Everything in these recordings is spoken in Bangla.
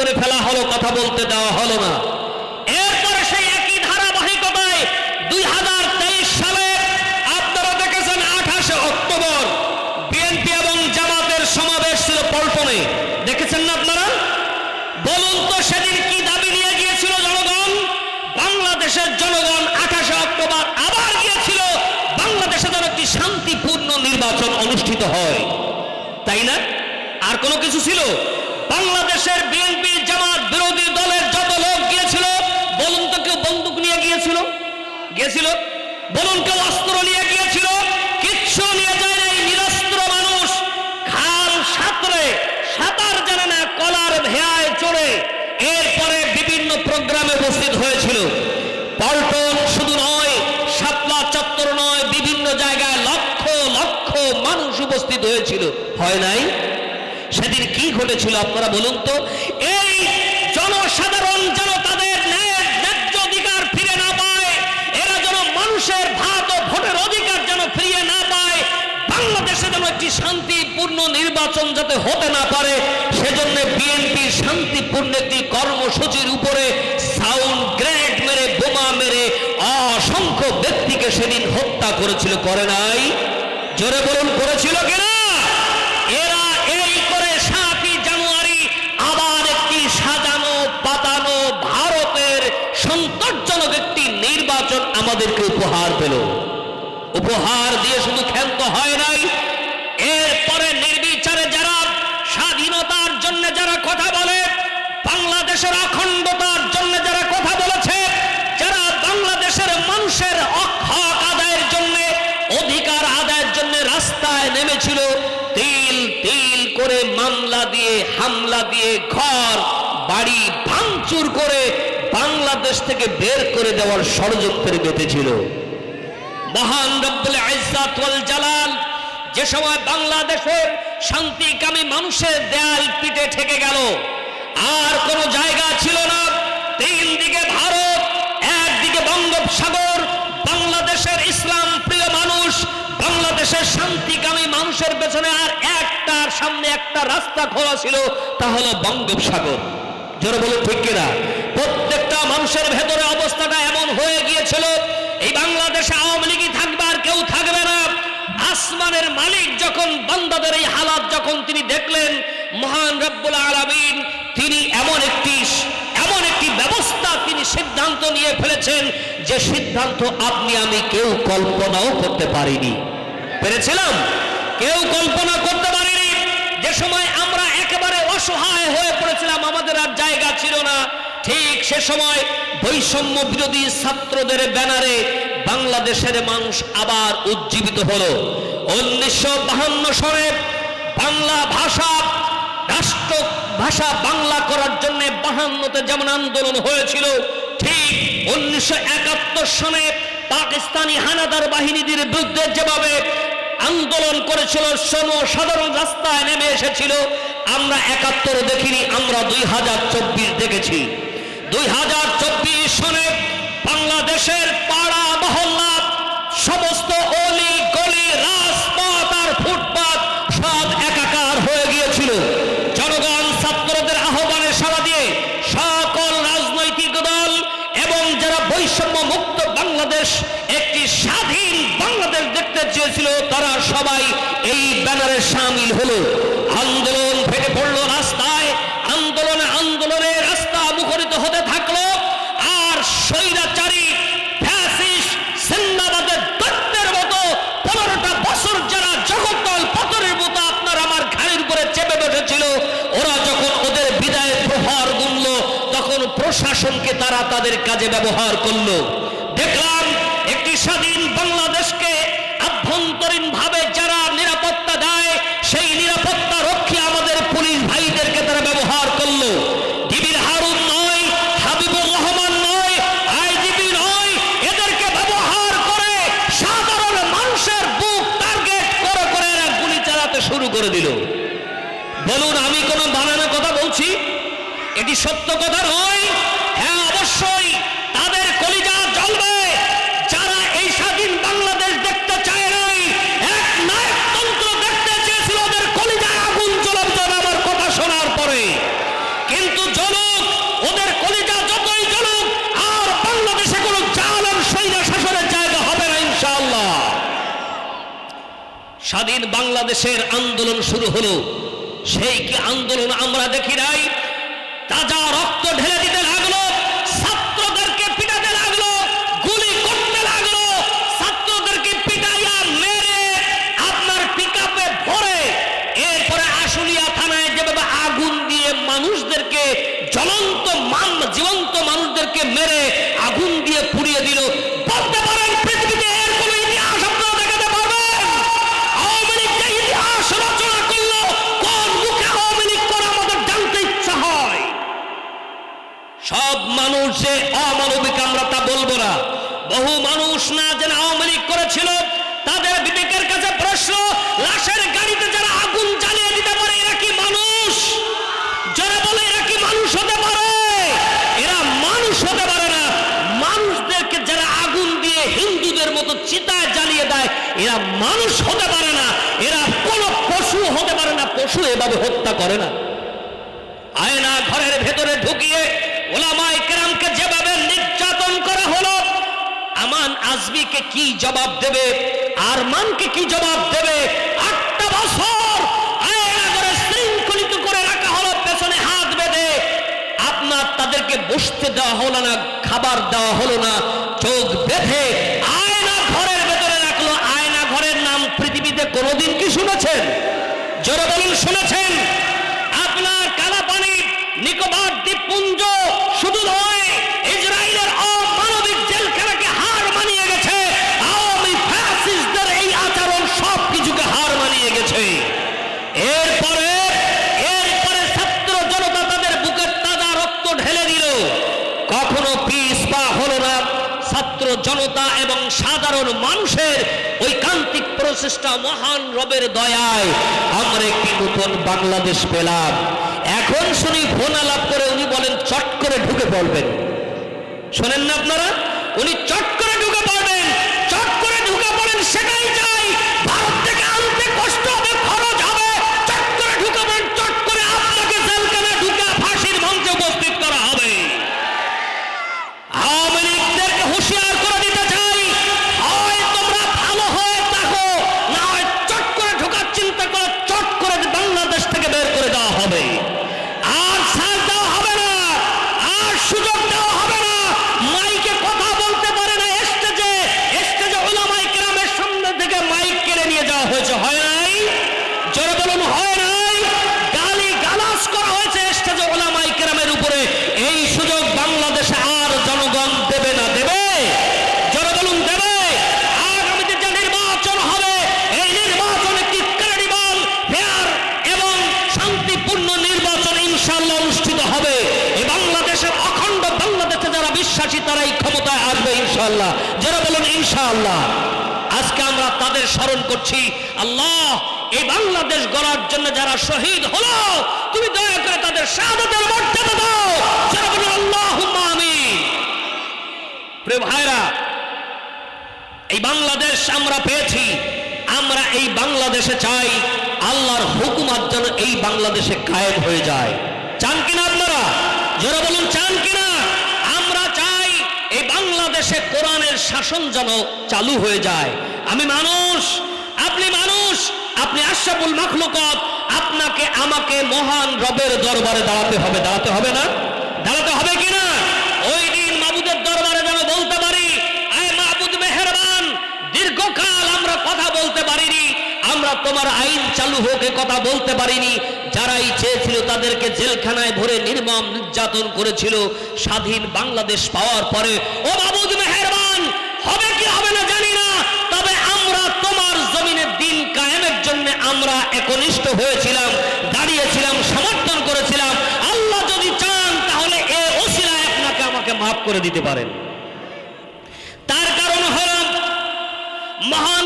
করে ফেলা হলো, কথা বলতে দেওয়া হলো না। এরপরে সেই একই ধারাবাহিকতায় দুই হাজার তেইশ সালে আপনারা দেখেছেন আঠাশে অক্টোবর বিএনপি এবং জামাতের সমাবেশ ছিল পল্টনে। দেখেছেন না আপনারা? বলুন তো সেদিন কি দাবি নিয়ে গিয়েছিল জনগণ? বাংলাদেশের জনগণ আঠাশে অক্টোবর আবার গিয়েছিল, বাংলাদেশে যেন একটি শান্তিপূর্ণ নির্বাচন অনুষ্ঠিত হয়। তাই না? আর কোনো কিছু ছিল? বাংলাদেশের বিএনপি জামাত বিরোধী দলের যত লোক গিয়েছিল বলুন তো কেউ বন্দুক নিয়ে গিয়েছিল গিয়েছিল। বলুন, কেউ অস্ত্র নিয়ে গিয়েছিল? কিচ্ছু নিয়ে যায় নাই, নিরস্ত্র মানুষ। খাল সাঁতরে, সাঁতার জানে না, কলার ভেয়ায় চড়ে। এরপরে বিভিন্ন প্রোগ্রামে উপস্থিত হয়েছিল। পল্টন শুধু নয়, সাতলা চত্বর নয়, বিভিন্ন জায়গায় লক্ষ লক্ষ মানুষ উপস্থিত হয়েছিল। হয় নাই? সেদিন কি ঘটেছিল আপনারা বলুন তো এই জনসাধারণ যেন তাদের ন্যায় ন্যায্য অধিকার ফিরে না পায় এরা যেন মানুষের ভাত ও ভোটের অধিকার যেন ফিরিয়ে না পায় বাংলাদেশে যেন একটি শান্তিপূর্ণ নির্বাচন যাতে হতে না পারে, সেজন্য বিএনপি শান্তিপূর্ণ একটি কর্মসূচির উপরে সাউন্ড গ্রেনেড মেরে, বোমা মেরে অসংখ্য ব্যক্তিকে সেদিন হত্যা করেছিল, করে নাই? জোরে বলুন, করেছিল কিনা? এরা এই করে সাতই জানুয়ারি আবার একটি সাজানো, পাতানো ভারতের সন্তোষজনক একটি নির্বাচন আমাদেরকে উপহার পেল। উপহার দিয়ে শুধু ক্ষান্ত হয় নাই এরপরে নির্বিচারে যারা স্বাধীনতার জন্য যারা কথা বলে বাংলাদেশের অখণ্ডতার জন্য যারা কথা বলেছে যারা বাংলাদেশের মানুষের অক্ষক আদায়ের জন্য অধিকার আদায়ের জন্য রাস্তায় নেমেছিল তিল তিল করে মামলা দিয়ে, হামলা দিয়ে ঘর, বাড়ি ভাঙচুর করে বাংলাদেশ থেকে বের করে দেওয়ার ষড়যন্ত্রে বেঁধেছিল মহান রব্বুল ইজ্জাত জালাল যে সময় বাংলাদেশের শান্তিকামী মানুষের দেয়াল পিটে ঠেকে গেল, আর কোনো জায়গা ছিল না। তিন দিকে ভারত, একদিকে বঙ্গোপসাগর বাংলাদেশের ইসলাম প্রিয় মানুষ বাংলাদেশের শান্তিকামী মানুষের পেছনে আর একটার সামনে একটা রাস্তা খোলা ছিল, তা হলো বঙ্গোপসাগর। জোরে বলে ঠিক কিনা? প্রত্যেকটা মানুষের ভেতরে অবস্থাটা এমন হয়ে গিয়েছিল, এই বাংলাদেশে আওয়ামী লীগই থাকবে আর কেউ থাকবে না। আসমানের মালিক যখন, বান্দাদের এই হালাত যখন তিনি দেখলেন, মহান রব্বুল আলামিন, তিনি এমন একটি এমন একটি ব্যবস্থা তিনি সিদ্ধান্ত নিয়ে ফেলেছেন, যে সিদ্ধান্ত আপনি, আমি কেউ কল্পনাও করতে পারিনি। পেরেছিলাম। কেউ কল্পনা করতে পারেনি যে সময় আমরা একেবারে অসহায় হয়ে পড়েছিলাম, আমাদের আর জায়গা ছিল না। ঠিক সে সময় বৈষম্য বিরোধী ছাত্রদের ব্যানারে বাংলাদেশের মানুষ আবার উজ্জীবিত হলো। উনিশশো বাহান্ন সনে বাংলা ভাষা, রাষ্ট্র ভাষা বাংলা করার জন্য বাহান্নতে যেমন আন্দোলন হয়েছিল, ঠিক উনিশশো একাত্তর সনে পাকিস্তানি হানাদার বাহিনীদের বিরুদ্ধে যেভাবে আন্দোলন করেছিল সাধারণ রাস্তায় নেমে এসেছিল, আমরা একাত্তর দেখিনি, আমরা দুই হাজার চব্বিশ দেখেছি। দুই হাজার চব্বিশ সনে বাংলাদেশের পাড়া মহল্লা সমস্ত অলি গলি রাজপথ আর ফুটপাত সব একাকার হয়ে গিয়েছিল জনগণ ছাত্রদের আহ্বানে সাড়া দিয়ে সকল রাজনৈতিক দল এবং যারা বৈষম্য মুক্ত বাংলাদেশ একটি স্বাধীন বাংলাদেশ দেখতে চেয়েছিল তারা সবাই এই ব্যানারে সামিল হলো আন্দোলন ফেটে পড়ল রাস্তায় আন্দোলনে আন্দোলনে রাস্তা মুখরিত হতে থাকল আর স্বৈরাচারী ফ্যাসিস্ট সিন্দাবাদের দৈত্যের মতো পনেরোটা বছর যারা জগদ্দল পতনের মতো আপনার আমার ঘাড়ির উপরে চেপে বসেছিল ওরা যখন ওদের বিদায়ের প্রহার গুনল প্রশাসনকে তারা তাদের কাজে ব্যবহার করল। দেখলাম একটি স্বাধীন বাংলাদেশকে আভ্যন্তরীণ ভাবে যারা নিরাপত্তা দেয়, সেই নিরাপত্তা রক্ষী আমাদের পুলিশ ভাইদেরকে তারা ব্যবহার করল। ডিবির হারুন নয়, হাবিবুর রহমান নয় নয়, এদেরকে ব্যবহার করে সাধারণ মানুষের বুক টার্গেট করে করে এরা গুলি চালাতে শুরু করে দিল। বলুন, আমি কোনো বানানো কথা বলছি? এটি সত্য কথা নয় হ্যাঁ অবশ্যই তাদের কলিজা জ্বলবে যারা এই স্বাধীন বাংলাদেশ দেখতে চায় নাই এক নায়কতন্ত্র দেখতে চেয়েছিল ওদের কলিজায় আগুন জ্বলবে আমার কথা শোনার পরে কিন্তু জ্বলুক ওদের কলিজা যতই জ্বলুক আর বাংলাদেশে কোনো জালেম সৈন্য শাসনের জায়গা হবে না ইনশাআল্লাহ স্বাধীন বাংলাদেশের আন্দোলন শুরু হলো। সেই কি আন্দোলন আমরা দেখি নাই? তাজা রক্ত ঢেলে দিতে লাগল ছাত্রদেরকে পিটাতে লাগল গুলি করতে লাগল ছাত্রদেরকে পিটাইয়া মেরে আপনার পিকআপে ভরে এরপরে আশুলিয়া থানায় যেভাবে আগুন দিয়ে মানুষদেরকে জ্বলন্ত মান জীবন্ত মানুষদেরকে মেরে আগুন দিয়ে পুড়িয়ে দিল বলতে পারেন পৃথিবীতে এর কোনো ইতিহাস আপনারা দেখাতে পারবেন আওয়ামী লীগ যে ইতিহাস রচনা করল কোন মুখে আওয়ামী লীগ করে আমাদের জানতে ইচ্ছা হয় সব মানুষ যে অমানবিক আমরা তা বলব না বহু মানুষ না যেন আওয়ামী লীগ করেছিল। তাদের বিবেকের কাছে প্রশ্ন, লাশের গাড়িতে যারা আগুন জ্বালিয়ে দিতে পারে, এরা কি মানুষ? যারা বলে এরা কি মানুষ হতে পারে? এরা মানুষ হতে পারে না। মানুষদেরকে যারা আগুন দিয়ে হিন্দুদের মতো চিতায় জ্বালিয়ে দেয়, এরা মানুষ হতে পারে না। এরা কোনো পশু হতে পারে না, পশু এভাবে হত্যা করে না। আয়না ঘরের ভেতরে ঢুকিয়ে ওলামাই কেরামকে যেভাবে আমান আজমিকে কি জবাব দেবে? আরমানকে কি জবাব দেবে? আটটা বছর শৃঙ্খলিত করে রাখা হলো, পেছনে হাত বেঁধে। আপনার তাদেরকে বসতে দেওয়া হলো না, খাবার দেওয়া হলো না, চোখ বেঁধে আয়না ঘরের ভেতরে রাখল। আয়না ঘরের নাম পৃথিবীতে কোনোদিন কি শুনেছেন? জোরে বলুন, শুনেছেন আপনার কালাপানি নিকোবর দ্বীপপুঞ্জ শুধু নয় ইসরায়েলের অমানবিক জেলখানাকে হার মানিয়ে গেছে আওয়ামী ফ্যাসিস্টদের এই আচরণ সব কিছুকে হার মানিয়ে গেছে এরপরে এরপরে ছাত্র জনতা তাদের বুকের তাজা রক্ত ঢেলে দিল কখনো পিস পা হলো না ছাত্র জনতা এবং সাধারণ মানুষের ঐকান্তিক প্রচেষ্টা মহান রবের দয়ায়, আমরা একটি নতুন বাংলাদেশ পেলাম। এখন শুনি ফোন আলাপ করে উনি বলেন, চট করে ঢুকে পড়বেন। শোনেন না আপনারা? উনি চট করে ঢুকে পড়বেন, চট করে ঢুকে পড়েন, সেটাই চাই ভারত থেকে আনতে কষ্ট হবে খরচ হবে চট করে ঢুকে পড়েন চট করে আপনাকে জেলখানে ঢুকে ফাঁসির মঞ্চে উপস্থিত করা হবে আওয়ামী লীগদেরকে হুঁশিয়ার করে দিতে চাই হয় তোমরা ভালো হয়ে থাকো না হয় চট করে ঢোকার চিন্তা করো চট করে বাংলাদেশ থেকে বের করে দেওয়া হবে আর ছাড় দেওয়া হবে না আর সুযোগ দেওয়া হবে না মাইকে কথা বলতে পারে না স্টেজে স্টেজে ওলামাই কেরামের সামনে থেকে মাইক কেড়ে নিয়ে যাওয়া হয়েছে হয় নাই জোরে বলুন হয় নাই গালি গালাস করা হয়েছে স্টেজে ওলামাই কেরামের উপরে এই সুযোগ বাংলাদেশে আর জনগণ দেবে না দেবে জোরে বলুন দেবে আগামীতে যে নির্বাচন হবে এই নির্বাচন একটি ক্রেডিবল ফেয়ার এবং শান্তিপূর্ণ নির্বাচন ইনশাআল্লাহ অনুষ্ঠিত হবে এই বাংলাদেশের অখণ্ড বাংলাদেশে যারা বিশ্বাসী তারাই ক্ষমতায় আসবে ইনশাআল্লাহ। যারা বলুন, ইনশাআল্লাহ। আজকে আমরা তাদের স্মরণ করছি, আল্লাহ, এই বাংলাদেশ গড়ার জন্য যারা শহীদ হলো, তুমি দয়া করে তাদের শাহাদাতের মর্যাদা দাও। যারা বলুন আল্লাহ আমিন। প্রিয় ভাইরা এই বাংলাদেশ আমরা পেয়েছি। আমরা এই বাংলাদেশে চাই আল্লাহর হুকুমাত যেন এই বাংলাদেশে কায়েম হয়ে যায়। চান কিনা আপনারা? যারা বলুন, চান কিনা? বাংলাদেশে কোরআনের শাসন যেন চালু হয়ে যায়। আমি মানুষ, আপনি মানুষ, আপনি আশরাফুল মাখলুকাত, আপনাকে আমাকে মহান রবের দরবারে দাঁড়াতে হবে। দাঁড়াতে হবে না? দাঁড়াতে হবে কিনা ওই দিন মাবুদের দরবারে যেন বলতে পারি মেহেরবান, দীর্ঘকাল আমরা কথা বলতে পারিনি, আমরা তোমার আইন চালু হোক কথা বলতে পারিনি যারাই চেয়েছিল তাদেরকে জেলখানায় ভরে নির্মম নির্যাতন করেছিল, স্বাধীন বাংলাদেশ পাওয়ার পরে, ও মাবুদ মেহেরবান, হবে কি হবে না জানি না, তবে আমরা তোমার জমিনের দিন কায়েমের জন্য আমরা একনিষ্ঠ হয়েছিলাম, দাঁড়িয়েছিলাম, সমর্থন করেছিলাম। আল্লাহ যদি চান, তাহলে এ ওসিলায় আপনাকে আমাকে মাফ করে দিতে পারেন। তার কারণ হল, মহান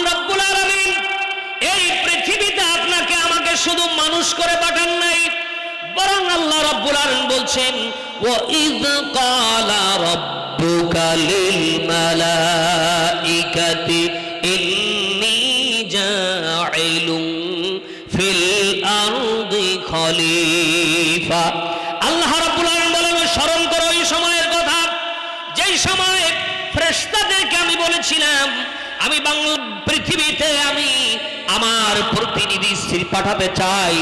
শুধু মানুষ করে পাঠান নাই, বরং আল্লাহ রব্বুল আলম বলছেন ও ইদ কালা ফিল আরদি খলিফা। আল্লাহ বলেন, স্মরণ করো এই সময়ের কথা। যেই সময় ফেরেশতাদেরকে আমি বলেছিলাম আমি বাংলা পৃথিবীতে আমি আমার প্রতিনিধি স্ত্রী পাঠাতে চাই।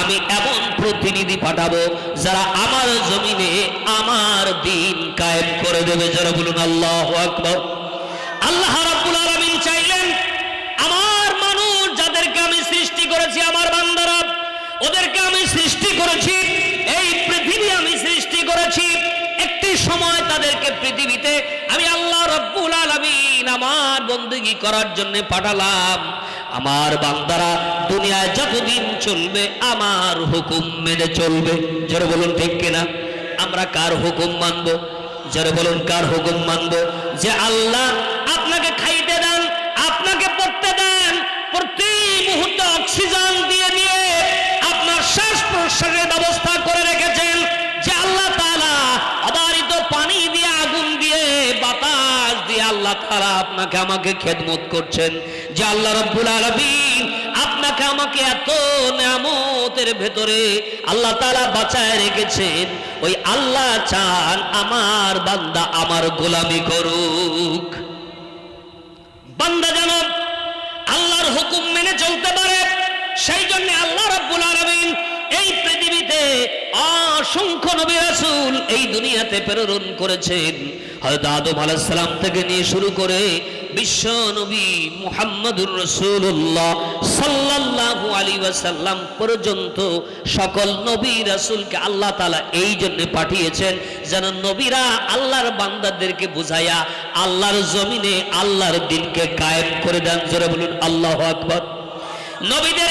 আমি এমন প্রতিনিধি পাঠাবো যারা আমার জমিনে আমার দিন কায়েম করে দেবে। যারা বলুন, আল্লাহ আকবর। আল্লাহ রাব্বুল আলামিন চাইলেন আমার মানুষ যাদেরকে আমি সৃষ্টি করেছি, আমার বান্দারা, ওদেরকে আমি সৃষ্টি করেছি, এই পৃথিবী আমি সৃষ্টি করেছি সময় তাদেরকে পৃথিবীতে আমি আল্লাহ রব্বুল আলামিন আমার বন্দেগী করার জন্য পাঠালাম। আমার বান্দারা দুনিয়ায় যতদিন চলবে আমার হুকুম মেনে চলবে। যারা বলুন ঠিক কিনা? আমরা কার হুকুম মানবো? যারা বলুন কার হুকুম মানবো? যে আল্লাহ আপনাকে খাইতে দেন, আপনাকে পড়তে দেন, প্রতি মুহূর্তে অক্সিজেন তাআলা আপনাকে আমাকে খেদমত করছেন। যে আল্লাহ রব্বুল আলামিন আপনাকে আমাকে এত নিয়ামতের ভেতরে আল্লাহ তাআলা বাঁচায় রেখেছেন। ওই আল্লাহ চান আমার বান্দা আমার গোলামি করুক। বান্দা যেন আল্লাহর হুকুম মেনে চলতে পারে সেই জন্য আল্লাহ রাব্বুল আলামিন অসংখ্য নবী রাসুল এই দুনিয়াতে প্রেরণ করেছেন। হযরত আদম আলাইহিস সালাম থেকে নিয়ে শুরু করে বিশ্ব নবী মুহাম্মদুর রাসূলুল্লাহ সাল্লাল্লাহু আলাইহি ওয়াসাল্লাম পর্যন্ত সকল নবী রাসূলকে আল্লাহ তাআলা এই জন্য পাঠিয়েছেন যেন নবীরা আল্লাহর বান্দাদেরকে বুঝাইয়া আল্লাহর জমিনে আল্লাহর দিনকে কায়েম করে দেন। জোরে বলুন, আল্লাহু আকবার। নবীদের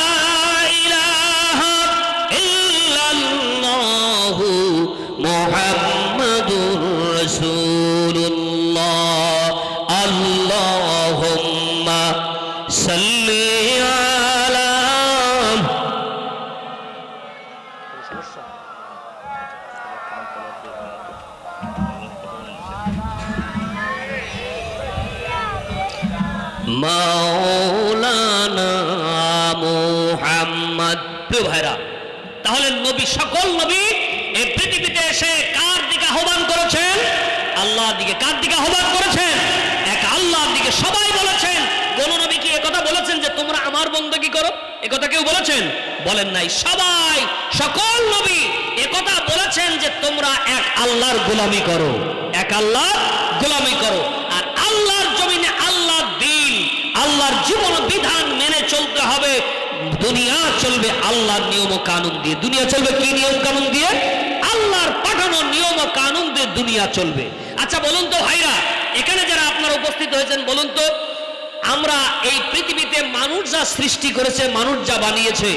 মুহাম্মাদুর দিকে কার দিকে আহ্বান করেছেন? এক আল্লাহর দিকে সবাই বলেছেন। কোন নবী কি একথা বলেছেন যে তোমরা আমার বন্দী করো? একথা কেউ বলেছেন? বলেন নাই। সবাই, সকল নবী একথা বলেছেন যে তোমরা এক আল্লাহর গোলামি করো। এক আল্লাহর গোলামি করো। আর আল্লাহর জমিনে আল্লাহর দিন, আল্লাহর জীবন বিধান মেনে চলতে হবে। দুনিয়া চলবে আল্লাহর নিয়ম কানুন দিয়ে। দুনিয়া চলবে কি নিয়ম কানুন দিয়ে? আল্লাহর পাঠানো নিয়ম কানুন দিয়ে দুনিয়া চলবে। আচ্ছা বলুন তো ভাইরা, এখানে যারা আপনারা উপস্থিত হয়েছেন, বলুন তো, আমরা এই পৃথিবীতে মানুষ যা সৃষ্টি করেছে, মানুষ যা বানিয়েছে,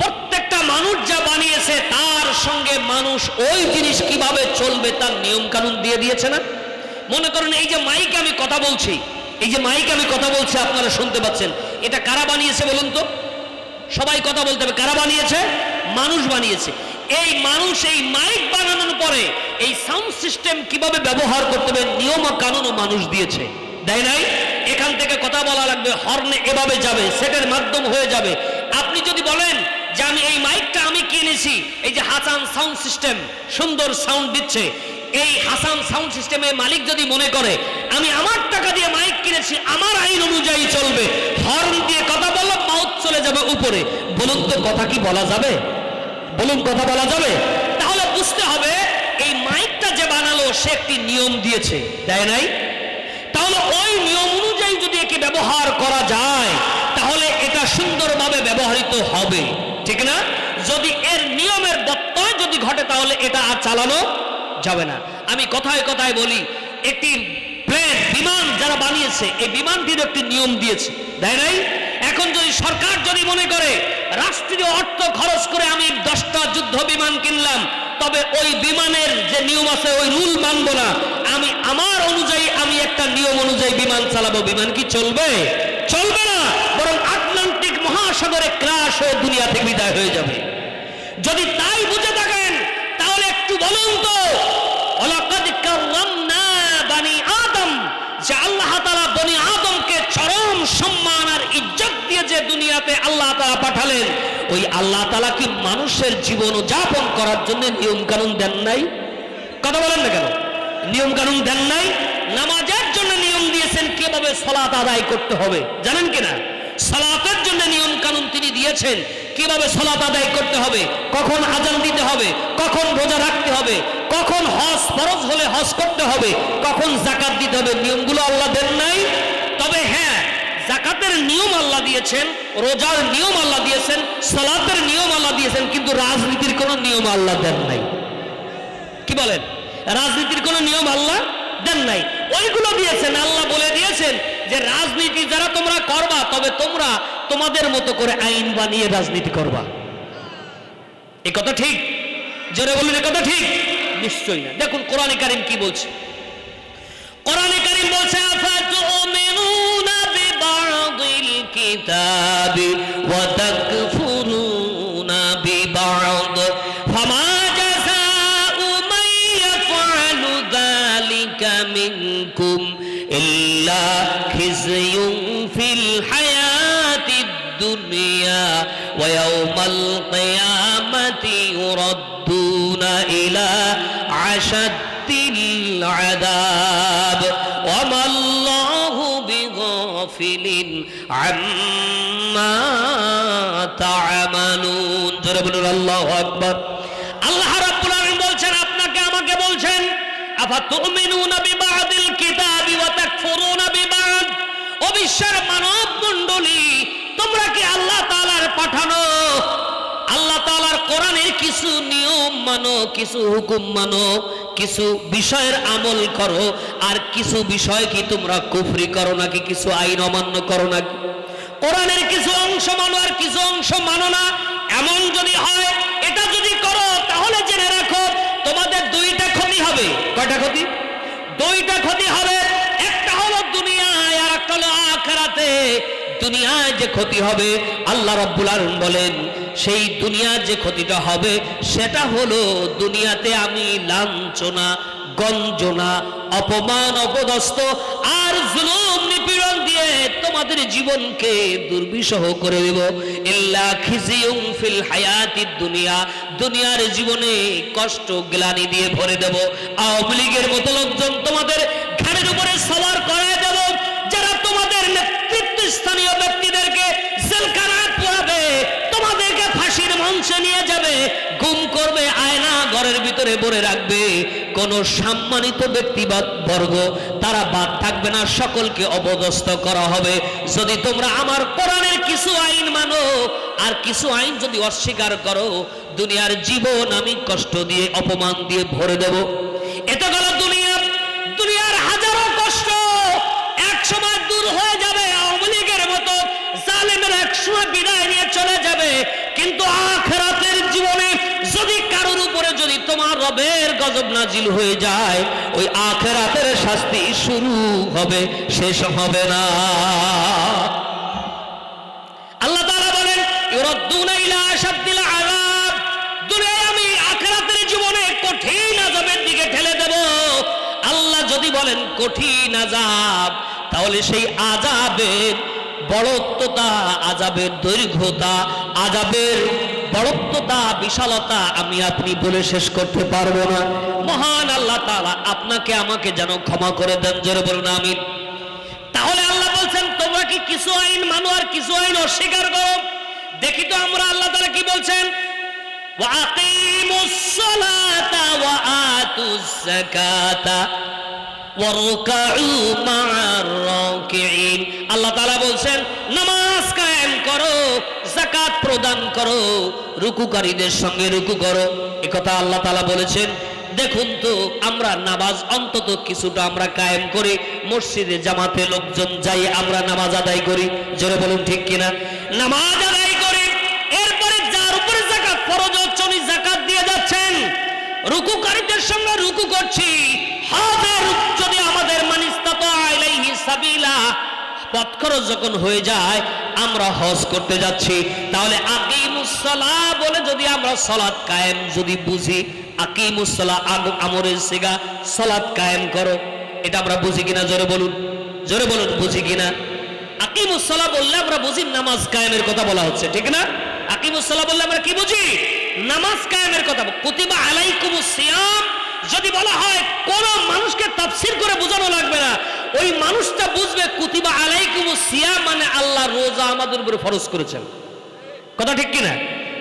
প্রত্যেকটা মানুষ যা বানিয়েছে, তার সঙ্গে মানুষ ওই জিনিস কীভাবে চলবে তার নিয়ম কানুন দিয়ে দিয়েছে না? মনে করেন, এই যে মাইকে আমি কথা বলছি, এই যে মাইকে আমি কথা বলছি, আপনারা শুনতে পাচ্ছেন, এটা কারা বানিয়েছে বলুন তো? সবাই কথা বলতে হবে, কারা বানিয়েছে? মানুষ বানিয়েছে। এই মানুষ এই মাইক বানানোর পরে এই সাউন্ড সিস্টেম কীভাবে ব্যবহার করতে হবে, নিয়ম কানুনও মানুষ দিয়েছে। দেয় নাই? এখান থেকে কথা বলা লাগবে হর্নে এভাবে যাবে সেটের মাধ্যম হয়ে যাবে। আপনি যদি বলেন যে আমি এই মাইকটা আমি কিনেছি, এই যে হাসান সাউন্ড সিস্টেম সুন্দর সাউন্ড দিচ্ছে। এই হাসান সাউন্ড সিস্টেমের মালিক যদি মনে করে, আমি আমার টাকা দিয়ে মাইক কিনেছি, আমার আইন অনুযায়ী চলবে। হর্ন দিয়ে কথা বলল মাউথ চলে যাবে উপরে। বলুন তো, কথা কি বলা যাবে? বলুন, কথা বলা যাবে? তাহলে বুঝতে হবে, এই মাইকটা যে বানালো, সে একটি নিয়ম দিয়েছে। দেয় নাই? তাহলে ওই নিয়ম অনুযায়ী যদি একে ব্যবহার করা যায়, তাহলে এটা সুন্দরভাবে ব্যবহৃত হবে। ঠিক না? যদি এর নিয়মের ব্যত্যয় যদি ঘটে, তাহলে এটা আর চালানো যাবে না। আমি কথায় কথায় বলি, একটি প্লেন, বিমান যারা বানিয়েছে, এই বিমানটির একটি নিয়ম দিয়েছে। দেয় নাই? এখন যদি সরকার যদি মনে করে রাষ্ট্রীয় অর্থ খরচ করে আমি দশটা যুদ্ধ বিমান কিনলাম, তবে ওই বিমানের যে নিয়ম আছে, ওই রুল মানব না। আমি আমার অনুযায়ী আমি একটা নিয়ম অনুযায়ী বিমান চালাবো। বিমান কি চলবে? চলবে না, বরং আটলান্টিক মহাসাগরে ক্রাশ হয়ে দুনিয়া থেকে বিদায় হয়ে যাবে। যদি তাই বুঝে থাকেন, তাহলে একটু বলুন তো আদম, যে আল্লাহ বনি আদমকে চরম সম্মান দুনিয়াতে আল্লাহ তাআলা পাঠালেন। ওই আল্লাহ তাআলা কি মানুষের জীবন যাপন করার জন্য নিয়ম কানুন দেন নাই? কথা বলেন না কেন? নিয়ম কানুন দেন নাই? নামাজের জন্য নিয়ম দিয়েছেন, কীভাবে সলাত আদায় করতে হবে? জানেন কিনা? সালাতের জন্য নিয়ম কানুন তিনি দিয়েছেন, কীভাবে সলাত আদায় করতে হবে? কখন আজান দিতে হবে? কখন রোজা রাখতে হবে? কখন হজ ফরজ হলে হজ করতে হবে? কখন জাকাত দিতে হবে? নিয়মগুলো আল্লাহ দেন নাই? তবে হ্যাঁ জাকাতের নিয়ম আল্লাহ দিয়েছেন, রোজার নিয়ম আল্লাহ দিয়েছেন, সালাতের নিয়ম আল্লাহ দিয়েছেন, কিন্তু রাজনীতির কোনো নিয়ম আল্লাহ দেন নাই। কি বলেন? রাজনীতির কোনো নিয়ম আল্লাহ দেন নাই। ওইগুলো দিয়েছেন, আল্লাহ বলে দিয়েছেন যে রাজনীতি যারা তোমরা করবা, তবে তোমরা তোমাদের মতো করে আইন বানিয়ে রাজনীতি করবা। এ কথা ঠিক? জোরে বলুন, এ কথা ঠিক? নিশ্চয়ই না। দেখুন, কোরআনে কারিম কি বলছে? কোরআনে কারিম বলছে আফাতুমিনুনা الكتاب وتكفرون ببعض فما جزاء من يفعل ذلك منكم إلا خزي في الحياة الدنيا ويوم القيامة يردون إلى أشد العذاب وما الله গাফিলিন আম্মা বলছেন, আপনাকে আমাকে বলছেন আফা তুমিনুনা বিবাদিল কিতাবি ওয়া তাকফুরুনা বিবাদ? ও মানব মণ্ডলী তোমরা কি আল্লাহ তাআলার পাঠানো আল্লাহ তাআলার কোরআনের কিছু নিয়ম মানো, কিছু হুকুম মানো, কিছু বিষয়ের আমল করো, আর কিছু বিষয় কি তোমরা কুফরি করো নাকি, কিছু আইন অমান্য করো নাকি? কোরআনের কিছু অংশ মানো আর কিছু অংশ মানো না, এমন যদি হয়, এটা যদি করো, তাহলে জেনে রাখো, তোমাদের দুইটা ক্ষতি হবে। কয়টা ক্ষতি? দুইটা ক্ষতি হবে, একটা হলো দুনিয়ায় আর একটা হলো আখেরাতে। দুনিয়ায় যে ক্ষতি হবে, আল্লাহ রাব্বুল আলামিন বলেন, সেই দুনিয়ার যে ক্ষতিটা হবে, সেটা হলো দুনিয়াতে আমি লাঞ্ছনা, গঞ্জনা, অপমান, অপদস্থ আর জুলুম, নিপীড়ন দিয়ে তোমাদের জীবনকে দুর্বিষহ করে দেব। ইল্লা খিজিউম ফিল হায়াতিদ দুনিয়া, দুনিয়ার জীবনে কষ্ট, গ্লানি দিয়ে ভরে দেব। আওয়ামী লীগের মতো লোকজন তোমাদের ঘাড়ের উপরে সবার করায় ফাঁসির নিয়ে যাবে গুম করবে, আয়না ঘরের ভিতরে ভরে রাখবে। কোন সম্মানিত ব্যক্তি বা বর্গ, তারা বাদ থাকবে না, সকলকে অবদস্ত করা হবে। যদি তোমরা আমার কোরআনের কিছু আইন মানো, আর কিছু আইন যদি অস্বীকার করো, দুনিয়ার জীবন আমি কষ্ট দিয়ে, অপমান দিয়ে ভরে দেব। এটা গেল দুনিয়া দুনিয়ার হাজারো কষ্ট এক সময় দূর হয়ে যাবে আওয়ামী লীগের মতো জালেমের এক সময় বিদায় নিয়ে চলে যাবে কিন্তু আখরাতের জীবনে যদি কারোর উপরে যদি তোমার রবের গজব নাজিল হয়ে যায়, ওই আখেরাতের শাস্তি শুরু হবে, শেষ হবে না। আল্লাহ তাআলা বলেন কঠিন তাহলে সেই আযাবের বড়ত্বতা, আযাবের দৈর্ঘ্যতা, আযাবের বড়ত্বতা বিশালতা, আমি আপনি বলে শেষ করতে পারব না। মহান আল্লাহ তালা আপনাকে আমাকে যেন ক্ষমা করে দেন, জোরে বলুন, আমিন। তাহলে আল্লাহ বলছেন, তোমরা কি কিছু আইন মানো আর কিছু আইন অস্বীকার করো? দেখি তো আমরা আল্লাহ তালা কি বলছেন? আল্লাহ তাআলা বলছেন, নামাজ কায়েম করো যাকাত প্রদান করো, রুকুকারীদের সঙ্গে রুকু করো। একথা আল্লাহ তাআলা বলেছেন, দেখুন তো, আমরা নামাজ অন্তত কিছুটা আমরা কায়েম করি, মসজিদে, জামাতে লোকজন যাই, আমরা নামাজ আদায় করি। জোরে বলুন ঠিক কিনা? নামাজ আদায় করি, এরপরে যার উপরে জাকাত ফরজ হচ্ছে, উনি জাকাত দিয়ে যাচ্ছেন। রুকুকারীদের সঙ্গে রুকু করছি। হাজার যদি আমাদের মানিস্তাত পথ খরচ যখন হয়ে যায়, আমরা হজ করতে যাচ্ছি। তাহলে আকিমুসলা বলে যদি আমরা সলাৎ কায়েম যদি বুঝি আকিমুসলা আমরের সিগা সলাৎ কায়েম করো। এটা আমরা বুঝি কিনা? জোরে বলুন। জোরে বলুন, বুঝি কিনা? আকিমুসলা বললে আমরা বুঝি নামাজ কায়েমের কথা বলা হচ্ছে, ঠিক না? আকিমুসলা বললে আমরা কি বুঝি? নামাজ কায়েমের কথা কুতিবা আলাইকুমুস সিয়াম যদি বলা হয়, কোন মানুষকে তাফসির করে বোঝানো লাগবে না। ওই মানুষটা বুঝবে, কুতিবা আলাইকুমুস সিয়াম মানে আল্লাহ রোজা আমাদের উপরে ফরজ করেছেন। কথা ঠিক কিনা?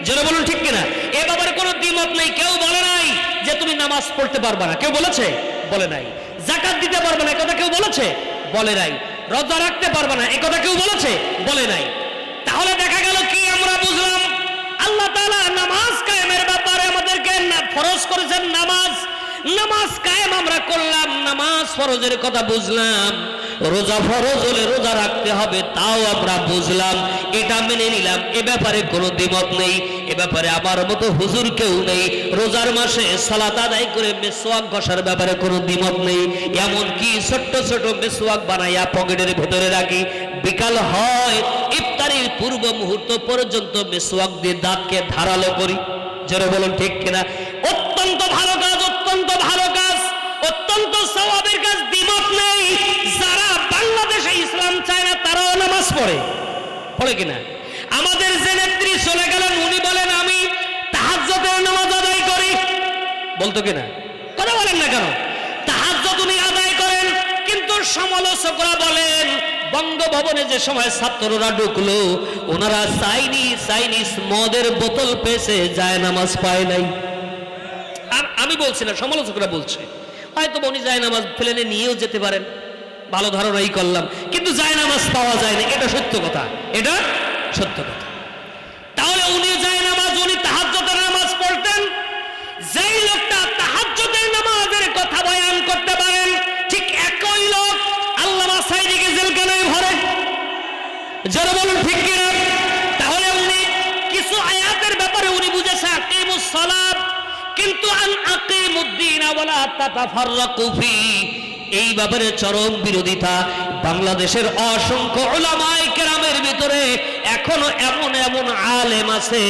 জোরে বলুন ঠিক কিনা? এ ব্যাপারে কোনো দ্বিমত নেই, কেউ বলে নাই যে তুমি নামাজ পড়তে পারবে না। কেউ বলেছে? বলে নাই। জাকাত দিতে পারবে না কথা কেউ বলেছে? বলে নাই। রোজা রাখতে পারবে না, এ কথা কেউ বলেছে? বলে নাই। তাহলে দেখা গেল কি আমরা বুঝলাম? আল্লাহ তাআলা নামাজ কায়েমের ব্যাপারে আমাদেরকে ফরজ করেছেন নামাজ। নামাজ কায়েম আমরা করলাম, নামাজ ফরজের কথা বুঝলাম। রোজা ফরজ হলে রোজা রাখতে হবে, তাও আমরা বুঝলাম। এটা মেনে নিলাম, এ ব্যাপারে কোনো দ্বিমত নেই। এ ব্যাপারে আমার মতো হুজুর কেউ নেই। রোজার মাসে সালাত আদায় করে মেসোয়াক ঘষার ব্যাপারে কোনো দ্বিমত নেই। এমন কি ছোট্ট ছোট মেসোয়াক বানাইয়া পকেটের ভেতরে রাখি। বিকাল হয়, ইফতারির পূর্ব মুহূর্ত পর্যন্ত মেসোয়াক দিয়ে দাঁতকে ধারালো করি। জোরে বলুন ঠিক কিনা? অত্যন্ত ভালো কাজ। অত্যন্ত ভালো কাজ, অত্যন্ত সওয়াবের কাজ, দ্বিমত নেই। যারা বাংলাদেশে ইসলাম চায় না, তারাও নামাজ পড়ে। পড়ে কিনা? আমাদের যে নেত্রী চলে গেলেন, উনি বলেন, আমি তাহাজ্জুদের নামাজ আদায় করি। বলতো কিনা? কথা বলেন না কেন? তাহাজ্জুদ উনি আদায় করেন, কিন্তু সমালোচকরা বলেন, বঙ্গভবনে যে সময় ছাত্ররা ঢুকলো, ওনারা চাইনিজ চাইনিজ মদের বোতল পেয়েছে, যায় নামাজ পায় নাই। বলছি না, সমালোচকরা বলছে। হয়তো উনি যায় নামাজ প্লেনে নিয়েও যেতে পারেন। ভালো ধারণাই করলাম। কিন্তু যায় নামাজ পাওয়া যায় না এটা সত্য কথা। এটা সত্য কথা। তাহলে উনি যায় নামাজ উনি নামাজ পড়তেন। যেই লোকটা নামাজের কথা বয়ান করতে পারেন, ঠিক একই লোক সাইদিকে জেলখানায় ভরে। যারা বলুন ঠিক কিনা? তাহলে উনি কিছু আয়াতের ব্যাপারে উনি বুঝেছে আকিমুস সালাত। কিন্তু আন এই ব্যাপারে চরম বিরোধিতা। বাংলাদেশের অসংখ্য ওলামায়ে কেরামের ভিতরে এখনও এমন এমন আলেম আছে,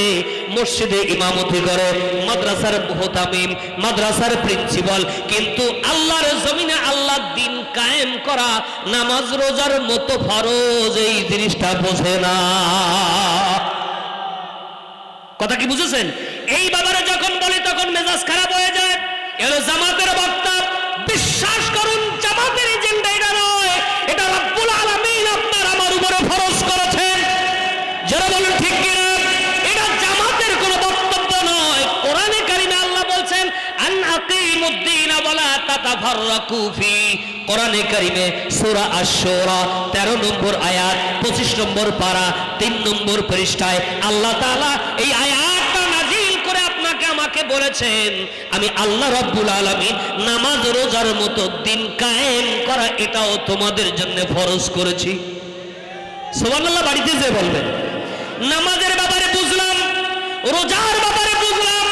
মসজিদে ইমামতি করে, মাদ্রাসার মাদ্রাসার প্রিন্সিপাল, কিন্তু আল্লাহর জমিনে আল্লাহ দিন কায়েম করা, নামাজ রোজার মতো ফরজ, এই জিনিসটা বোঝে না। কথা কি বুঝেছেন? এই ব্যাপারে যখন বলি তখন মেজাজ খারাপ হয়ে যায়। এলো জামাতের বক্তা, বিশ্বাস করুন, জামাতের এজেন্ডা এটা নয়, এটা রব্বুল আলামিন আপনার আমার উপরে ফরজ করেছেন। যারা বলেন ঠিক এটা জামাতের কোনো বক্তব্য নয়। কোরআনে কারিমে আল্লাহ বলছেন, আন আকিমুদ্দিন ওয়ালা তাতাফাররাকু ফি। কোরআনে কারিমে সূরা আশ-শূরা 13 নম্বর আয়াত 25 নম্বর পারা 3 নম্বর পৃষ্ঠায় আল্লাহ তাআলা এই আপনাকে আমাকে বলেছেন, আমি আল্লাহ রাব্বুল আলামিন নামাজ, রোজার মতো দিন কায়েম করা এটাও তোমাদের জন্য ফরজ করেছি। সুবহানাল্লাহ, বাড়িতে যে বলবেন। নামাজের ব্যাপারে বুঝলাম, রোজার ব্যাপারে বুঝলাম,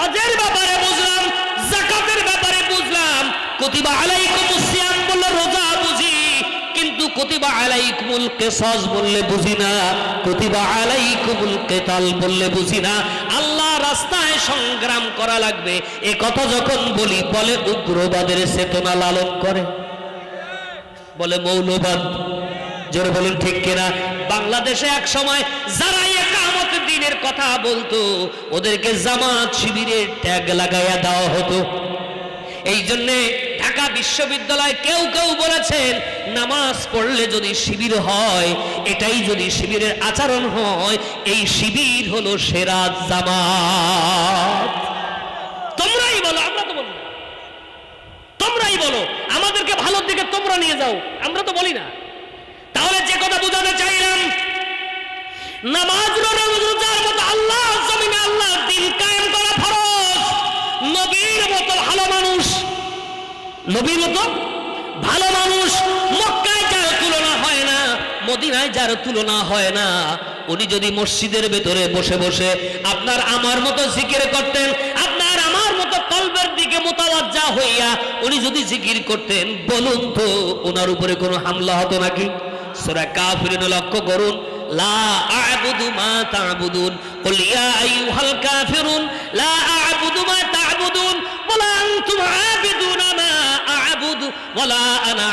হজের ব্যাপারে বুঝলাম জাকাতের ব্যাপারে বুঝলাম। কুতিবা আলাইকুমুস সিয়াম বললে রোজা বুঝি, কিন্তু কুতিবা আলাইকুমুল কিসাস বললে বুঝি না। কুতিবা আলাইকুমুল কিতাল বললে বুঝি না। আল্লাহ রাস্তায় সংগ্রাম করা লাগবে। এ কথা যখন বলি, বলে উগ্রবাদের চেতনা লালন করে। বলে মৌলবাদ। জোরে বলুন, ঠিক কিনা? বাংলাদেশে এক সময় যারা একামত দিনের কথা বলতো, ওদেরকে জামাত শিবিরের ট্যাগ লাগাইয়া দেওয়া হতো। এই জন্যে ঢাকা বিশ্ববিদ্যালয় কেউ কেউ বলেছেন, নামাজ পড়লে যদি শিবির হয়, এটাই যদি শিবিরের আচরণ হয়, এই শিবির হলো সেরা জামাত। তোমরাই বলো, আমরা তো বলি তোমরাই বলো, আমাদেরকে ভালোর দিকে তোমরা নিয়ে যাও, আমরা তো বলি না। তাহলে যে কথা বোঝাতে চাইলাম, নামাজ রোজার মতো আল্লাহ জমিনে আল্লাহ দিন কায়েম করা ফরজ। নবীর মতো ভালো মানুষ নবীর মতো ভালো মানুষ মক্কায় যার তুলনা হয় না, মদিনায় যার তুলনা হয় না। উনি যদি মসজিদের ভেতরে বসে বসে আপনার আমার মতো জিকির করতেন, আপনার আমার মতো কলবের দিকে মোতাবাজ্জা হইয়া উনি যদি জিকির করতেন, বলুন তো ওনার উপরে কোনো হামলা হতো নাকি? সূরা কাফিরুন লক্ষ্য করুন। লা আ'বুদু মা তা'বুদুন। কাফিরুন, লা আ'বুদু মা তা'বুদুন। ওয়ালা আনতুম আবিদুনা মা আ'বুদু আনা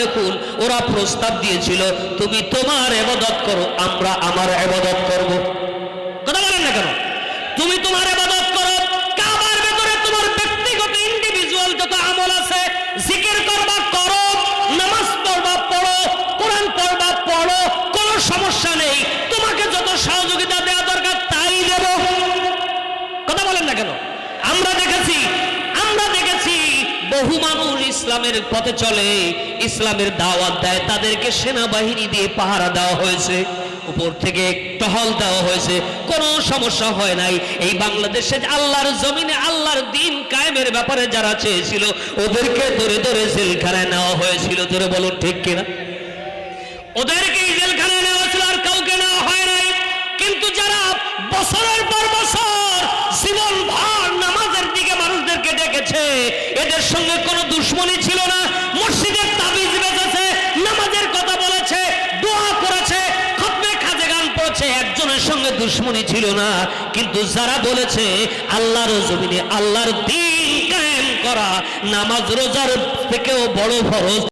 দেখুন, ওরা প্রস্তাব দিয়েছিল, তুমি তোমার ইবাদত করো, আমরা আমার ইবাদত করব। কথা বলেন না কেন? তুমি তোমার করো কাবার ভেতরে তোমার ব্যক্তিগত ইন্ডিভিজুয়াল যত আমল আছে জিকির করবা করো নামাজ পড়বা পড়ো কোরআন পড়বা পড়ো কোনো সমস্যা নেই তোমাকে যত সহযোগিতা দেওয়া দরকার তাই দেব কথা বলেন না কেন আমরা দেখেছি আমরা দেখেছি বহু মানুষ ইসলামের পথে চলে, ইসলামের দাওয়াত দেয়, তাদেরকে সেনাবাহিনী দিয়ে পাহারা দেওয়া হয়েছে, উপর থেকে টহল দেওয়া হয়েছে, কোনো সমস্যা হয় নাই। এই বাংলাদেশে আল্লাহর জমিনে আল্লাহর দিন কায়েমের ব্যাপারে যারা চেয়েছিল, ওদেরকে ধরে ধরে জেলখানায় নেওয়া হয়েছিল। ধরে বলুন, ঠিক কিনা? ওদেরকে জেলখানায় নেওয়া ছিল আর কাউকে নেওয়া হয় নাই। কিন্তু যারা বছরের পর বছর জীবন ভর ডেকেছে এদের সঙ্গে কোনো দুশ্মনী ছিল না। মসজিদের তাবিজ বেঁচেছে নামাজের কথা বলেছে, দোয়া করেছে, খতমে খাজে গান পড়েছে। একজনের সঙ্গে দুশ্মনী ছিল না, কিন্তু যারা বলেছে, আল্লাহর জমিনে আল্লাহর দিন কায়েম করা, নামাজ রোজার থেকেও বড় ফরজ।